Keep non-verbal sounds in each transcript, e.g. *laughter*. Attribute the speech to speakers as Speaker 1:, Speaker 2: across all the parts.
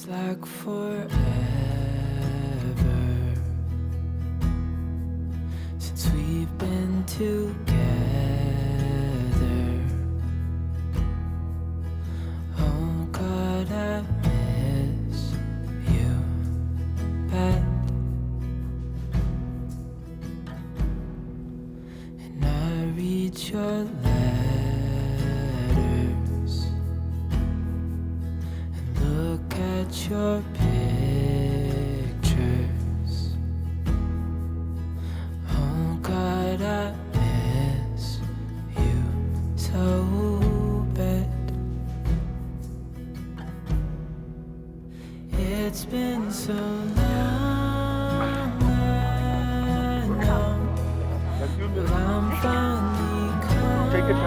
Speaker 1: Seems like forever since we've been together.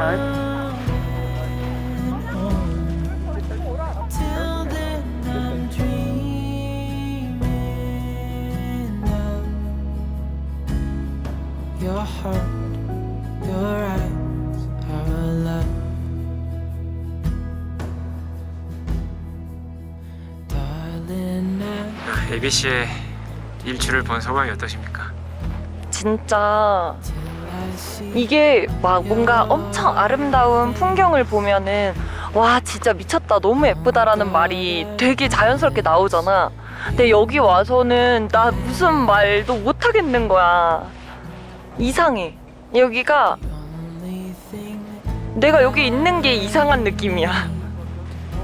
Speaker 1: Your
Speaker 2: time.
Speaker 1: Till then, I'm dreaming of your heart, your eyes, our love. Darling, I
Speaker 3: ABC의 일출을 본 소감이 어떠십니까?
Speaker 4: 진짜 이게 막 뭔가 엄청 아름다운 풍경을 보면은 와 진짜 미쳤다. 너무 예쁘다라는 말이 되게 자연스럽게 나오잖아. 근데 여기 와서는 나 무슨 말도 못 하겠는 거야. 이상해. 여기가 내가 여기 있는 게 이상한 느낌이야.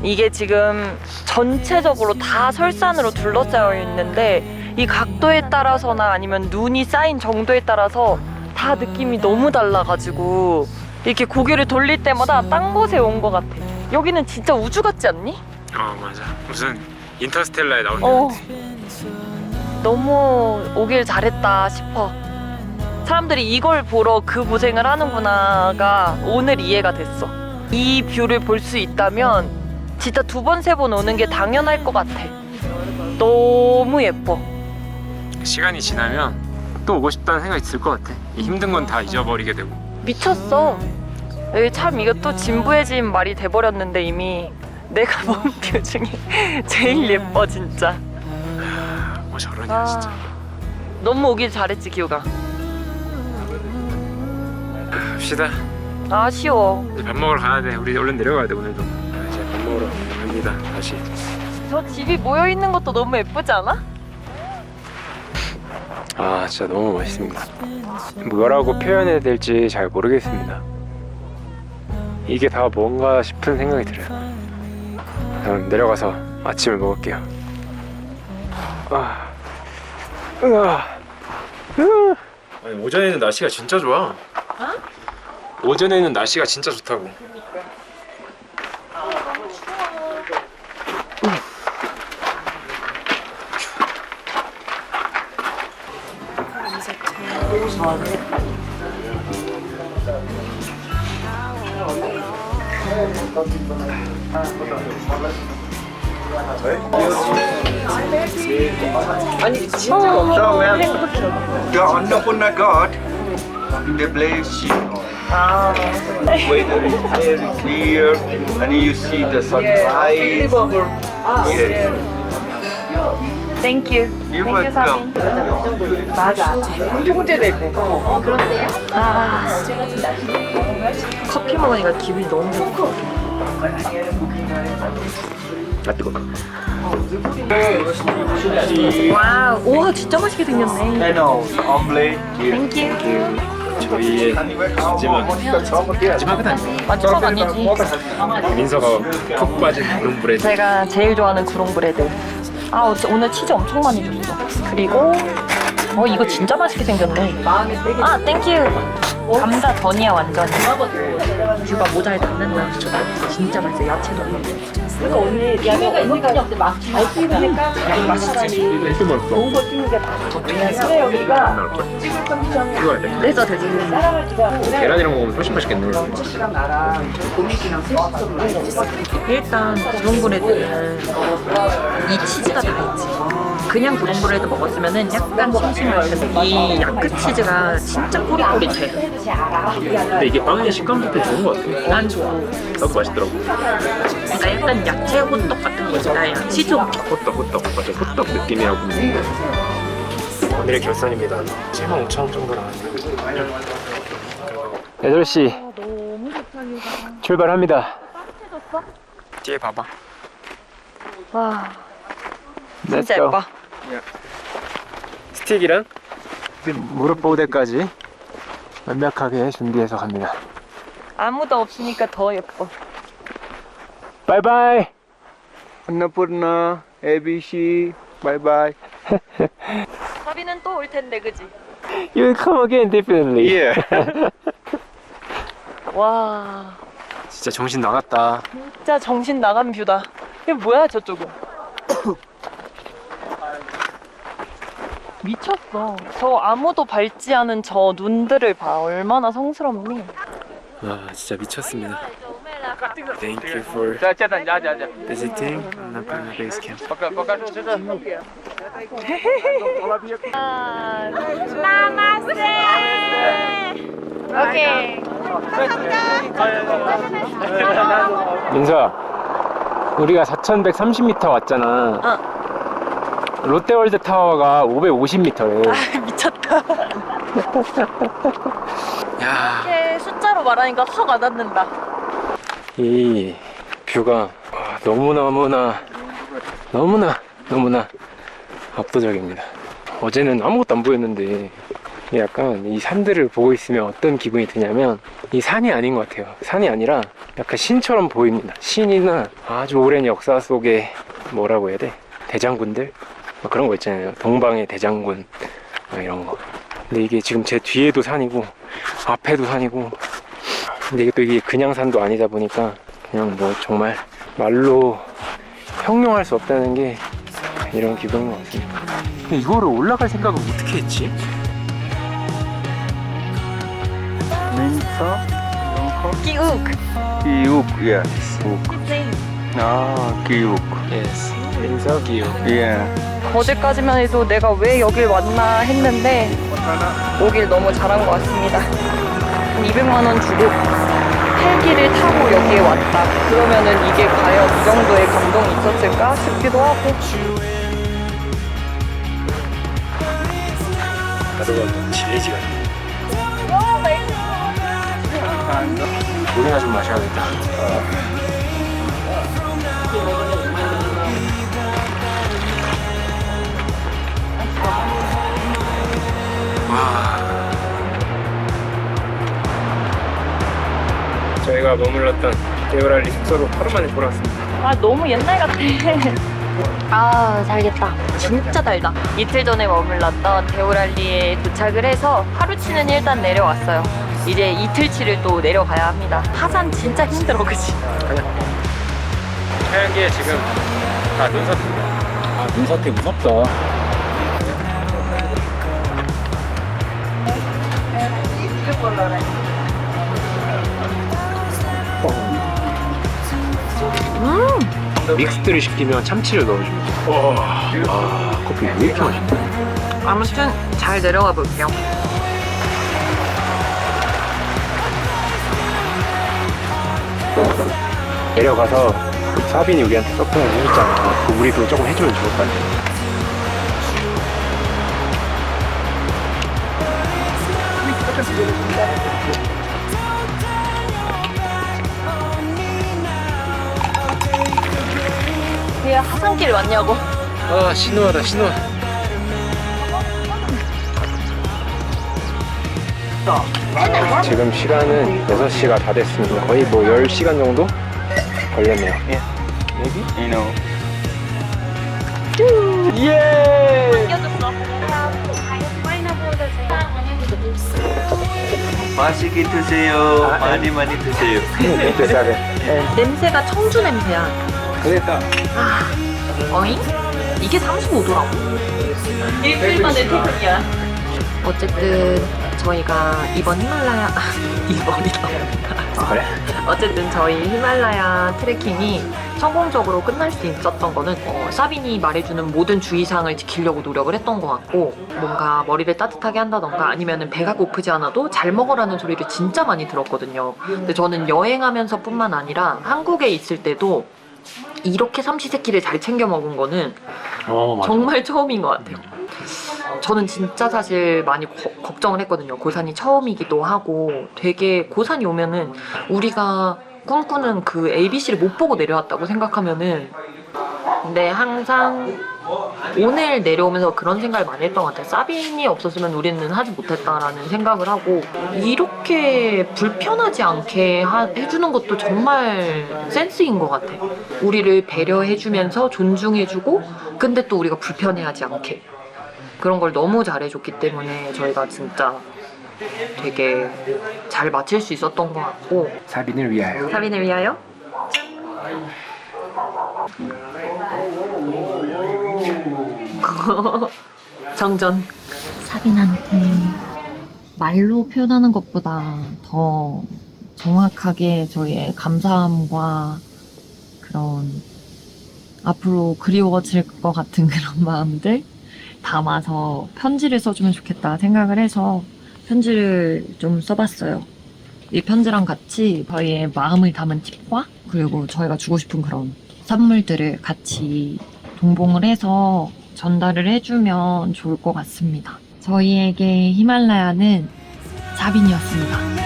Speaker 4: 이게 지금 전체적으로 다 설산으로 둘러싸여 있는데 이 각도에 따라서나 아니면 눈이 쌓인 정도에 따라서 다 느낌이 너무 달라가지고 이렇게 고개를 돌릴 때마다 딴 곳에 온 것 같아. 여기는 진짜 우주 같지 않니?
Speaker 3: 어 맞아 무슨 인터스텔라에 나온
Speaker 4: 어.
Speaker 3: 것 같아
Speaker 4: 너무 오길 잘했다 싶어. 사람들이 이걸 보러 그 고생을 하는구나가 오늘 이해가 됐어. 이 뷰를 볼 수 있다면 진짜 두 번, 세 번 오는 게 당연할 것 같아. 너무 예뻐.
Speaker 3: 시간이 지나면 또 오고 싶다는 생각이 들 것 같아 이 힘든 건 다 잊어버리게 되고
Speaker 4: 미쳤어. 여기 참 이것도 진부해진 말이 돼버렸는데 이미 내가 *laughs* 본 뷰 중에 제일 예뻐 진짜.
Speaker 3: 뭐 저러냐 진짜
Speaker 4: 아, 너무 오길 잘했지 기우가.
Speaker 3: 갑시다
Speaker 4: 아쉬워.
Speaker 3: 이제 밥 먹으러 가야 돼 우리 얼른 내려가야 돼 오늘도 아, 이제 밥 먹으러 갑니다 다시
Speaker 4: 저 집이 모여 있는 것도 너무 예쁘지 않아?
Speaker 3: 아 진짜 너무 멋있습니다. 뭐라고 표현해야 될지 잘 모르겠습니다. 이게 다 뭔가 싶은 생각이 들어요. 그럼 내려가서 아침을 먹을게요. 아, 으아, 으아. 아니 오전에는 날씨가 진짜 좋아. 오전에는 날씨가 진짜 좋다고
Speaker 2: So, ma'am, the Annapurna God, they bless you. Weather is very clear, and you see the sunrise. Yes.
Speaker 4: Thank you.
Speaker 2: You're welcome.
Speaker 4: 아, 커피 먹으니까 기분이 너무 좋다.
Speaker 3: 아 뜨거
Speaker 4: 와우, 우와 진짜 맛있게 생겼네.
Speaker 2: Omelette.
Speaker 4: Thank you.
Speaker 3: 저희의 마지막 마지막은 아니고
Speaker 4: 마지막 아니지.
Speaker 3: 민서가 푹 빠진 그런 브레드
Speaker 4: 제가 제일 좋아하는 구롱 브레드. 아 어째- 오늘 치즈 엄청 많이 줬어. 그리고 어 이거 진짜 맛있게 생겼네. 아 땡큐. 감자 전이야 완전. 뷰가 모자에 닿는다. 진짜 맛있어. 야채도 있고. 그러니까 오늘 야채가 있는 게 없는데 막잘 씹으니까 맛있지.
Speaker 3: 이렇게 맛있어
Speaker 4: 좋은 거 씹는 게 맛있어. 근데 여기가
Speaker 3: 해야 돼
Speaker 4: 그래서 되지.
Speaker 3: 계란이랑 먹으면 훨씬 맛있겠네
Speaker 4: 일단 구롱 브레드는 이 치즈가 다 있지. 그냥 브롱브레드 먹었으면은 약간 심심할 텐데 이 야크 치즈가 진짜 꼬릿꼬릿해.
Speaker 3: 근데 이게 빵의 식감부터 좋은 것 같아.
Speaker 4: 난 좋아.
Speaker 3: 나도 맛있더라고.
Speaker 4: 그러니까 약간 야채 호떡 같은 거지. 나 치즈 호떡.
Speaker 3: 호떡 호떡 맞아 호떡 느낌이라고. 오늘의 결산입니다. 7만 5천 원 정도 나왔네요. 8시 출발합니다. 뒤에 봐봐.
Speaker 4: 와
Speaker 3: Let's
Speaker 4: 진짜
Speaker 3: go.
Speaker 4: 예뻐.
Speaker 3: 스틱이랑 무릎 보호대까지 완벽하게 준비해서 갑니다.
Speaker 4: 아무도 없으니까 더 예뻐.
Speaker 3: 바이바이.
Speaker 2: Annapurna, ABC, bye bye.
Speaker 4: 사비는 또 올 텐데 그지?
Speaker 3: You will come again definitely.
Speaker 2: Yeah. *laughs*
Speaker 4: 와
Speaker 3: 진짜 정신 나갔다.
Speaker 4: 진짜 정신 나간 뷰다. 이게 뭐야 저쪽은? 미쳤어. 저 아무도 밟지 않은 저 눈들을 봐. 얼마나 성스럽니?
Speaker 3: 와 진짜 미쳤습니다. Thank you for visiting Napalm Base Camp.
Speaker 5: 오케이.
Speaker 3: 민서야, 우리가 4,130m 왔잖아. 어. 롯데월드 타워가 550m래.
Speaker 4: 아, *laughs* 미쳤다. *laughs*
Speaker 3: 야,
Speaker 4: 이렇게 숫자로 말하니까 확 와닿는다.
Speaker 3: 이 뷰가 와, 너무너무나 너무나 너무나 압도적입니다. 어제는 아무것도 안 보였는데 약간 이 산들을 보고 있으면 어떤 기분이 드냐면 이 산이 아닌 것 같아요. 산이 아니라 약간 신처럼 보입니다. 신이나 아주 오랜 역사 속에 뭐라고 해야 돼? 대장군들? 막 그런 거 있잖아요. 동방의 대장군 막 이런 거. 근데 이게 지금 제 뒤에도 산이고 앞에도 산이고 근데 이게 또 이게 그냥 산도 아니다 보니까 그냥 뭐 정말 말로 형용할 수 없다는 게 이런 기분인 것 같습니다. 근데 이거를 올라갈 생각을 어떻게 했지?
Speaker 2: Minsa,
Speaker 4: 끼욱.
Speaker 2: Kiuk, yes. Ah, Kiuk.
Speaker 3: Yes. 민석이요.
Speaker 2: Yeah.
Speaker 4: 어제까지만 해도 내가 왜 여길 왔나 했는데 오길 너무 잘한 것 같습니다. 200만 원 주고 헬기를 타고 여기에 왔다. 그러면은 이게 과연 이 정도의 감동이 있었을까 싶기도 하고.
Speaker 3: 나도 질리지가 않네. 물이나 좀 마셔야겠다. 저희가 머물렀던 데오랄리 숙소로 하루 만에 돌아왔습니다.
Speaker 4: 아 너무 옛날 같아. *laughs* 아 살겠다. 진짜 달다. 이틀 전에 머물렀던 데오랄리에 도착을 해서 하루치는 일단 내려왔어요. 이제 이틀치를 또 내려가야 합니다. 하산 진짜 힘들어, 그치?
Speaker 3: 하얀 지금 다 눈사태입니다. 아 눈사태 무섭다. 음! 믹스트를 시키면 참치를 넣어줍니다. 와, 커피 왜 이렇게 맛있냐?
Speaker 4: 아무튼 잘 내려가 볼게요.
Speaker 3: 내려가서 사빈이 우리한테 서프라이즈 해줬잖아. 그 우리도 조금 해주면 좋을 것 같아.
Speaker 4: 왜 하산길 왔냐고.
Speaker 3: 아, 신호하다, 신호. 지금 시간은 6시가 다 됐습니다. 거의 뭐 10시간 정도 걸렸네요.
Speaker 2: You know.
Speaker 3: 예!
Speaker 2: 맛있게 드세요. 많이 많이 드세요.
Speaker 4: 냄새가 청주 냄새야.
Speaker 3: 그랬다.
Speaker 4: 어잉? 이게 35도라고? 일주일 만에 퇴근이야. 어쨌든 저희가 이번 히말라야 *laughs* 이번이 나옵니다.
Speaker 3: 아, 그래?
Speaker 4: 어쨌든 저희 히말라야 트레킹이 성공적으로 끝날 수 있었던 거는 어, 사빈이 말해주는 모든 주의사항을 지키려고 노력을 했던 것 같고 뭔가 머리를 따뜻하게 한다던가 아니면 배가 고프지 않아도 잘 먹으라는 소리를 진짜 많이 들었거든요. 근데 저는 여행하면서 뿐만 아니라 한국에 있을 때도 이렇게 삼시세끼를 잘 챙겨 먹은 거는
Speaker 3: 어.
Speaker 4: 정말 처음인 것 같아요. 저는 진짜 사실 많이 거- 걱정을 했거든요. 고산이 처음이기도 하고 되게 고산이 오면은 우리가 꿈꾸는 그 ABC를 못 보고 내려왔다고 생각하면은 근데 항상 오늘 내려오면서 그런 생각을 많이 했던 것 같아요. 사빈이 없었으면 우리는 하지 못했다라는 생각을 하고 이렇게 불편하지 않게 하- 해주는 것도 정말 센스인 것 같아요. 우리를 배려해주면서 존중해주고 근데 또 우리가 불편해하지 않게 그런 걸 너무 잘해줬기 때문에 저희가 진짜 되게 잘 마칠 수 있었던 것 같고.
Speaker 3: 사빈을 위하여.
Speaker 4: 사빈을 위하여? *laughs* 정전.
Speaker 6: 사빈한테 말로 표현하는 것보다 더 정확하게 저희의 감사함과 그런 앞으로 그리워질 것 같은 *laughs* 그런 마음들 담아서 편지를 써주면 좋겠다 생각을 해서 편지를 좀 써봤어요. 이 편지랑 같이 저희의 마음을 담은 팁과 그리고 저희가 주고 싶은 그런 선물들을 같이 동봉을 해서 전달을 해주면 좋을 것 같습니다. 저희에게 히말라야는 사빈이었습니다.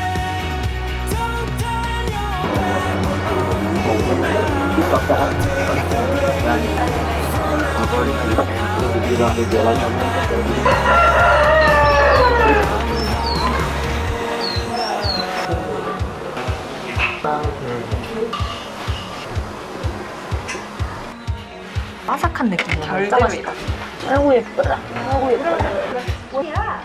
Speaker 4: 바삭한 느낌이야.
Speaker 6: 결대로
Speaker 4: 아이고 예쁘다. 아이고 예쁘다.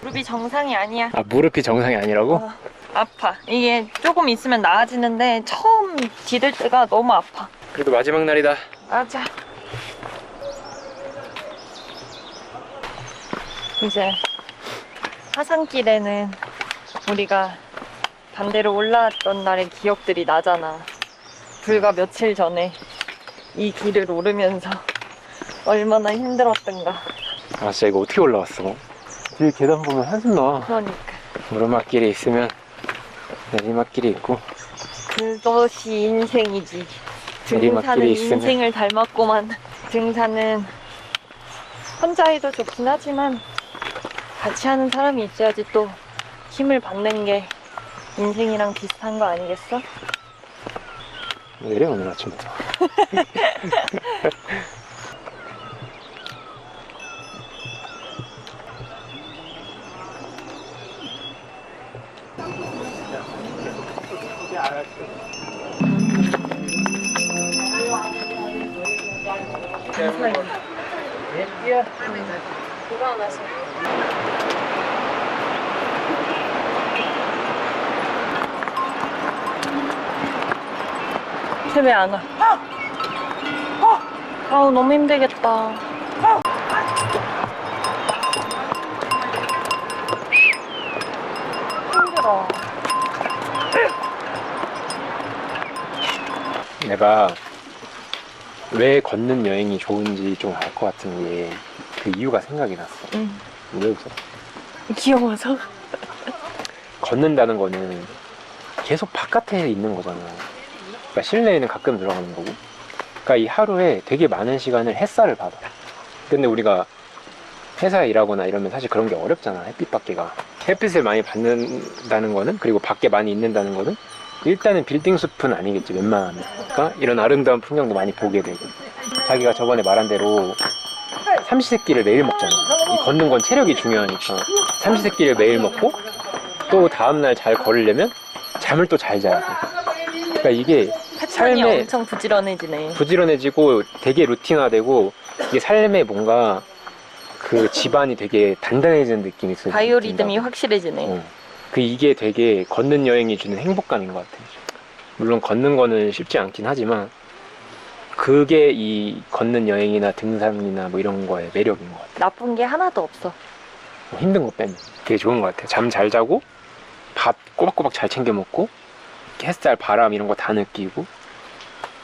Speaker 4: 무릎이 정상이 아니야.
Speaker 3: 아, 무릎이 정상이 아니라고?
Speaker 4: 어. 아파. 이게 조금 있으면 나아지는데 처음 디딜 때가 너무 아파.
Speaker 3: 그래도 마지막 날이다.
Speaker 4: 맞아. 이제 하산길에는 우리가 반대로 올라왔던 날의 기억들이 나잖아. 불과 며칠 전에 이 길을 오르면서 얼마나 힘들었던가.
Speaker 3: 아, 진짜 이거 어떻게 올라왔어? 뒤에 계단 보면 한숨 나와.
Speaker 4: 그러니까
Speaker 3: 오르막길이 있으면 내리막길이 있고
Speaker 4: 그것이 인생이지.
Speaker 3: 내리막길이
Speaker 4: 등산은
Speaker 3: 있으면.
Speaker 4: 인생을 닮았구만. 등산은 혼자 해도 좋긴 하지만 같이 하는 사람이 있어야지 또 힘을 받는 게 인생이랑 비슷한 거 아니겠어?
Speaker 3: 내려 오늘 아침부터. *laughs*
Speaker 4: 쟤왜안 와? 아우 너무 힘들겠다. 힘들어.
Speaker 3: 내가 왜 걷는 여행이 좋은지 좀 알 것 같은 게 그 이유가 생각이 났어.
Speaker 4: 응.
Speaker 3: 왜 웃어?
Speaker 4: 귀여워서.
Speaker 3: 걷는다는 거는 계속 바깥에 있는 거잖아. 그러니까 실내에는 가끔 들어가는 거고. 그러니까 이 하루에 되게 많은 시간을 햇살을 받아. 근데 우리가 회사에 일하거나 이러면 사실 그런 게 어렵잖아. 햇빛 밖에가. 햇빛을 많이 받는다는 거는 그리고 밖에 많이 있는다는 거는 일단은 빌딩 숲은 아니겠지 웬만하면. 그러니까 이런 아름다운 풍경도 많이 보게 되고. 자기가 저번에 말한 대로 삼시세끼를 매일 먹잖아. 이 걷는 건 체력이 중요하니까. 삼시세끼를 매일 먹고 또 다음날 잘 걸으려면 잠을 또 잘 자야 돼. 그러니까 이게 삶의-
Speaker 4: 엄청 부지런해지네.
Speaker 3: 부지런해지고 되게 루틴화되고 이게 삶에 뭔가 그 집안이 되게 단단해지는 느낌이 있어요.
Speaker 4: 바이오리듬이 확실해지네.
Speaker 3: 어. 그 이게 되게 걷는 여행이 주는 행복감인 것 같아. 물론 걷는 거는 쉽지 않긴 하지만 그게 이 걷는 여행이나 등산이나 뭐 이런 거의 매력인 것 같아요.
Speaker 4: 나쁜 게 하나도 없어.
Speaker 3: 뭐 힘든 거 빼면 되게 좋은 것 같아요. 잠 잘 자고 밥 꼬박꼬박 잘 챙겨 먹고 햇살, 바람 이런 거 다 느끼고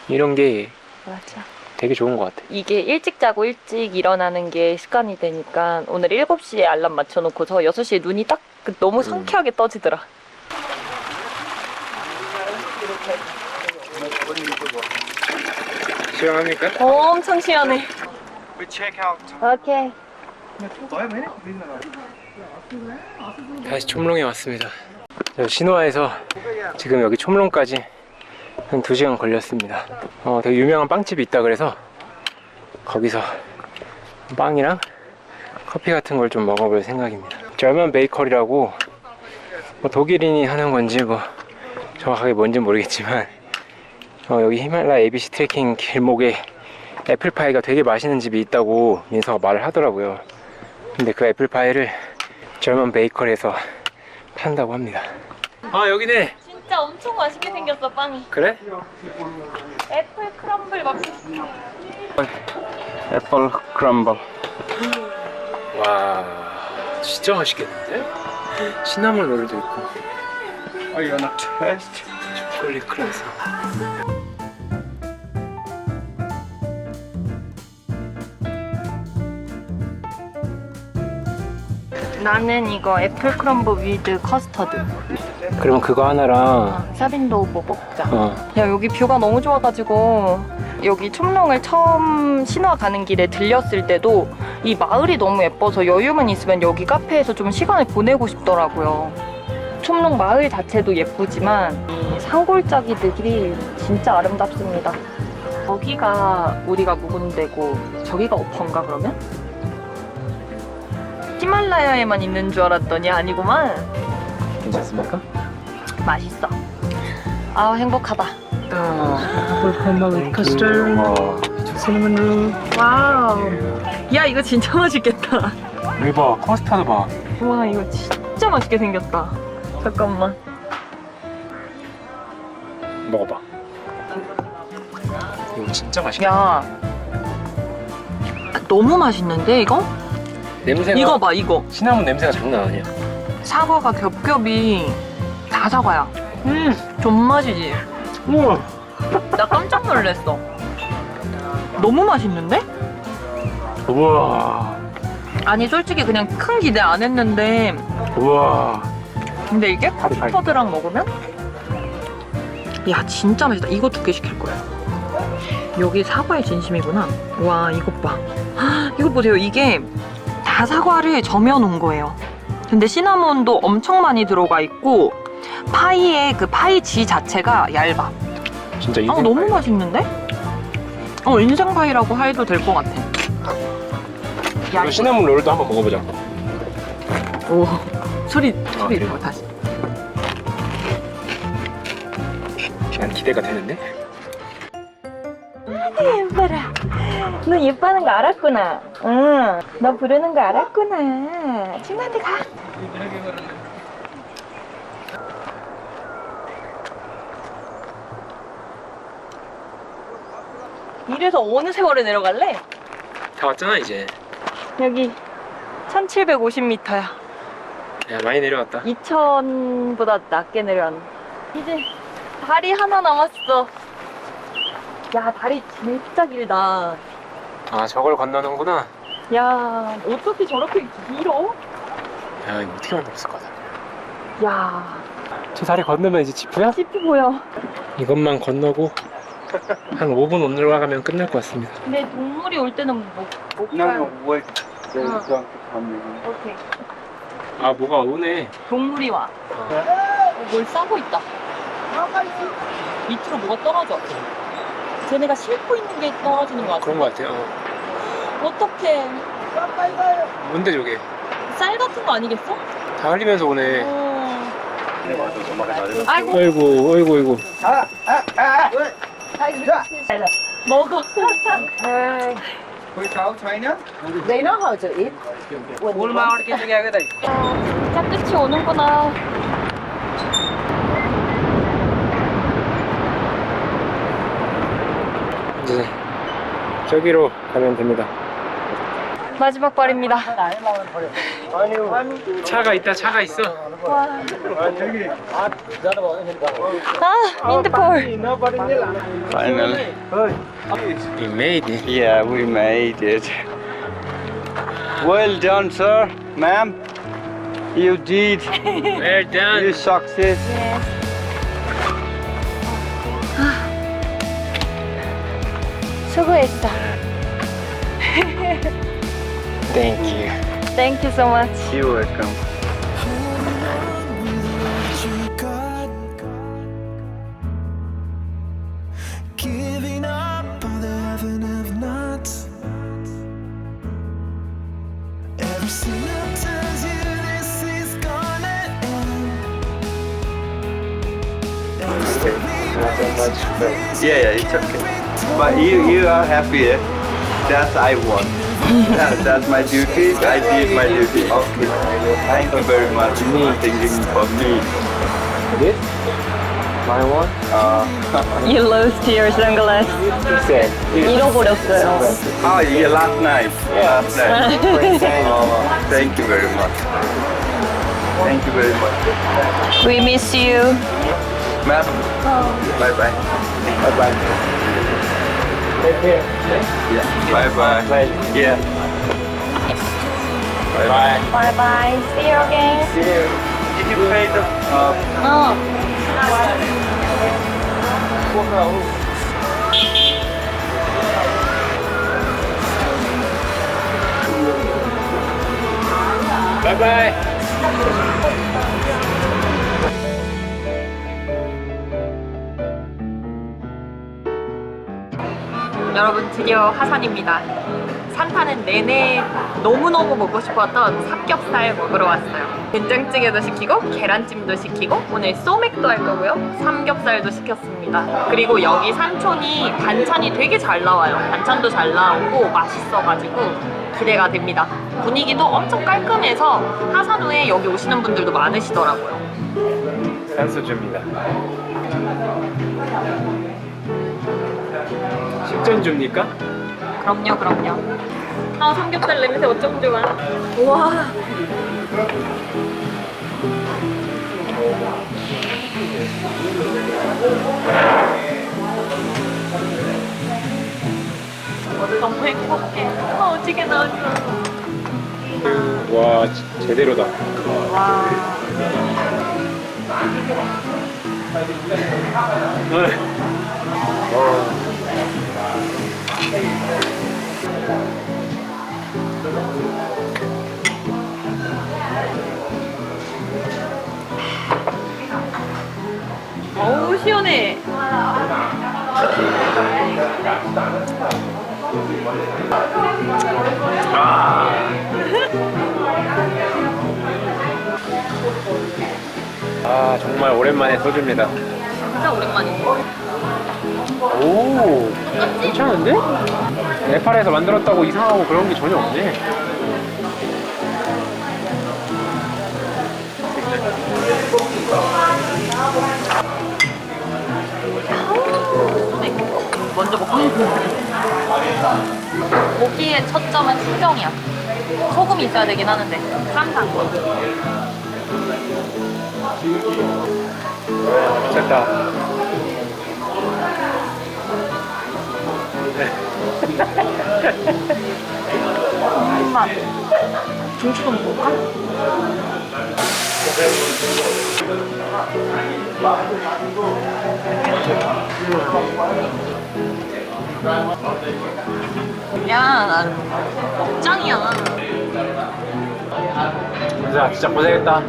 Speaker 3: 이런 게
Speaker 4: 맞아.
Speaker 3: 되게 좋은 것 같아요.
Speaker 4: 이게 일찍 자고 일찍 일어나는 게 습관이 되니까 오늘 7시에 알람 맞춰놓고서 6시에 눈이 딱 그 너무 상쾌하게 떠지더라.
Speaker 3: 시원합니까?
Speaker 4: 엄청 시원해. 오케이.
Speaker 3: 다시 촘롱에 왔습니다. 저 신호화에서 지금 여기 촘롱까지 한 2시간 걸렸습니다. 어, 되게 유명한 빵집이 있다 그래서 거기서 빵이랑 커피 같은 걸 좀 먹어볼 생각입니다. 절만 베이커리라고 뭐 독일인이 하는 건지 뭐 정확하게 뭔지 모르겠지만 어, 여기 히말라야 ABC 트레킹 길목에 애플파이가 되게 맛있는 집이 있다고 민서가 말을 하더라고요. 근데 그 애플파이를 젊은 베이커리에서 판다고 합니다. 아 여기네.
Speaker 4: 진짜 엄청 맛있게 생겼어 빵이.
Speaker 3: 그래?
Speaker 4: 애플 크럼블 막
Speaker 2: 애플 크럼블.
Speaker 3: 와 진짜 맛있겠는데? 시나몬 롤도 있고
Speaker 2: Are you gonna taste?
Speaker 3: 초콜릿 크레스.
Speaker 4: 나는 이거 애플 크럼블 위드 커스터드.
Speaker 3: 그러면 그거 하나랑
Speaker 4: 사빈도 뭐 먹자.
Speaker 3: 어
Speaker 4: 야 여기 뷰가 너무 좋아가지고 여기 촘롱을 처음 신화 가는 길에 들렸을 때도 이 마을이 너무 예뻐서 여유만 있으면 여기 카페에서 좀 시간을 보내고 싶더라고요. 촘롱 마을 자체도 예쁘지만 이 산골짜기들이 진짜 아름답습니다. 저기가 우리가 묵은 데고 저기가 오퍼인가 그러면? 히말라야에만 있는 줄 알았더니 아니구만.
Speaker 3: 괜찮습니까?
Speaker 4: 맛있어. 아 행복하다.
Speaker 3: 폴카마 커스터드 시나몬 롤
Speaker 4: 와우. 야 이거 진짜 맛있겠다.
Speaker 3: 이봐 커스터드 봐
Speaker 4: 와 이거 진짜 맛있게 생겼다. 잠깐만.
Speaker 3: 먹어봐 이거 진짜 맛있겠다
Speaker 4: 야. 너무 맛있는데 이거?
Speaker 3: 냄새가
Speaker 4: 이거 봐 이거.
Speaker 3: 시나몬 냄새가 장난 아니야
Speaker 4: 사과가 겹겹이 다 사과야. 음 존맛이지.
Speaker 3: 우와.
Speaker 4: 나 깜짝 놀랐어. 너무 맛있는데?
Speaker 3: 우와.
Speaker 4: 아니 솔직히 그냥 큰 기대 안 했는데.
Speaker 3: 우와.
Speaker 4: 근데 이게. 커스터드랑 먹으면? 야 진짜 맛있다. 이거 두 개 시킬 거야. 여기 사과의 진심이구나. 와 이것 봐. 헉, 이거 보세요. 이게 다 사과를 저며 놓은 거예요. 근데 시나몬도 엄청 많이 들어가 있고 파이의 그 파이 지 자체가 얇아
Speaker 3: 진짜
Speaker 4: 아
Speaker 3: 인생
Speaker 4: 너무
Speaker 3: 파이.
Speaker 4: 맛있는데? 어 인생 파이라고 해도 될 것 같아 야
Speaker 3: 이거 시나몬 롤도 한번 먹어보자
Speaker 4: 오 소리
Speaker 3: 아,
Speaker 4: 소리
Speaker 3: 그래요?
Speaker 4: 들어 다시
Speaker 3: 난 기대가 되는데
Speaker 4: 예뻐라. 너 예뻐하는 거 알았구나. 응. 너 부르는 거 알았구나. 친구한테 가. 이래서 어느 세월에 내려갈래?
Speaker 3: 다 왔잖아 이제
Speaker 4: 여기 1750m야.
Speaker 3: 야 많이 내려왔다
Speaker 4: 2000보다 낮게 내려왔네. 이제 다리 하나 남았어. 야, 다리 진짜 길다.
Speaker 3: 아 저걸 건너는구나
Speaker 4: 야, 어떻게 저렇게 길어?
Speaker 3: 야 이거 어떻게 만들었을 거다
Speaker 4: 야,
Speaker 3: 저 다리 건너면 이제 지프야?
Speaker 4: 지프 보여.
Speaker 3: 이것만 건너고 한 5분 올라가면 끝날 것 같습니다
Speaker 4: 근데 동물이 올 때는 못, 못
Speaker 2: No,
Speaker 4: 가요. Ah.
Speaker 2: going to come in.
Speaker 4: 오케이.
Speaker 3: 아 뭐가 오네
Speaker 4: 동물이 와. 어, 뭘 싸고 있다. 밑으로 뭐가 떨어져. 쟤네가 싣고 있는 게 떨어지는 것 같아.
Speaker 3: 그런 것 같아요 어.
Speaker 4: 어떡해.
Speaker 3: 뭔데 저게
Speaker 4: 쌀 같은 거 아니겠어?
Speaker 3: 다 흘리면서 오네
Speaker 4: 어. 아이고,
Speaker 3: 어이구 어이구 어이 구
Speaker 4: 먹어.
Speaker 5: They know how to eat.
Speaker 4: 진짜 끝이 오는구나.
Speaker 3: 이제 저기로 가면 됩니다.
Speaker 4: 마지막 발입니다.
Speaker 3: 차가 있다, 차가 있어.
Speaker 4: 아, 민트폴.
Speaker 2: Finally.
Speaker 3: We made it.
Speaker 2: Yeah, we made it. Well done, sir, ma'am. You did.
Speaker 3: Well done.
Speaker 2: You succeed.
Speaker 4: 수고했어.
Speaker 3: Thank you.
Speaker 4: Thank you so much.
Speaker 2: You're welcome.
Speaker 1: giving up on the heaven of nots. Everything that tells you this is gonna end. Every story
Speaker 2: Yeah, yeah, it's okay. But you, you are happy. eh? That's I want that, that's my duty. I did my duty. Okay. Thank you very much for thinking for me.
Speaker 3: Did? My one?
Speaker 2: Uh,
Speaker 4: You lost your sunglass.
Speaker 3: Said.
Speaker 4: 잃어버렸어요.
Speaker 2: oh, yeah, last night. Last night. oh, *laughs* thank you very much. Thank you very much.
Speaker 4: We miss you.
Speaker 2: Ma'am. Bye bye.
Speaker 3: Bye bye. Take care.
Speaker 2: Yeah. Bye bye.
Speaker 3: Bye.
Speaker 2: Yeah. Bye bye.
Speaker 4: Bye bye. See you again.
Speaker 3: See you.
Speaker 2: Did you pay the? Uh,
Speaker 4: 어.
Speaker 3: Bye bye.
Speaker 4: 여러분 드디어 하산입니다. 산타는 내내 너무너무 먹고 싶었던 삼겹살 먹으러 왔어요. 된장찌개도 시키고 계란찜도 시키고 오늘 소맥도 할 거고요. 삼겹살도 시켰습니다. 그리고 여기 산촌이 반찬이 되게 잘 나와요. 반찬도 잘 나오고 맛있어가지고 기대가 됩니다. 분위기도 엄청 깔끔해서 하산 후에 여기 오시는 분들도 많으시더라고요.
Speaker 3: 산소주입니다. 식전주입니까?
Speaker 4: 그럼요, 그럼요. 아, 삼겹살 냄새 어쩜 좋아. 우와. 너무 행복해. 아, 어찌게 나왔어.
Speaker 3: 와, 지- 제대로다.
Speaker 4: 와. 어우, 시원해.
Speaker 3: 아, 정말 오랜만에 소주입니다.
Speaker 4: 진짜 오랜만이네.
Speaker 3: 오, 괜찮은데? 네팔에서 만들었다고 이상하고 그런 게 전혀 없네.
Speaker 4: 먼저 먹고 고기의 첫점은 신경이야 소금이 있어야 되긴 하는데 쌈장
Speaker 3: 미쳤다.
Speaker 4: 맛 중추도 먹을까? 야, 나 먹장이야.
Speaker 3: 진짜, 진짜 고생했다.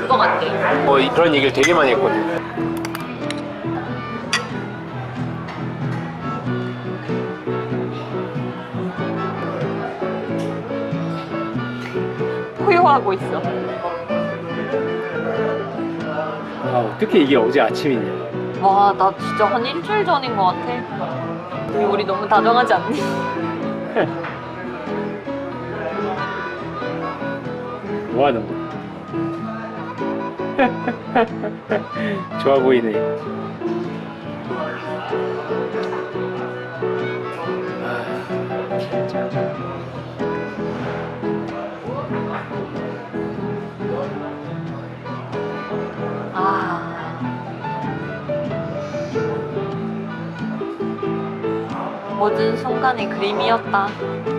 Speaker 4: 그거 같아.
Speaker 3: 어, 이- 그런 얘기를 되게 많이 했거든.
Speaker 4: 하고 있어.
Speaker 3: 아, 어떻게 이게 어제 아침이냐.
Speaker 4: 와, 나 진짜 한 일주일 전인 것 같아. 우리 너무 다정하지 않니? *laughs*
Speaker 3: 뭐 하는 거? *laughs* 좋아 보이네.
Speaker 4: 모든 순간이 그림이었다.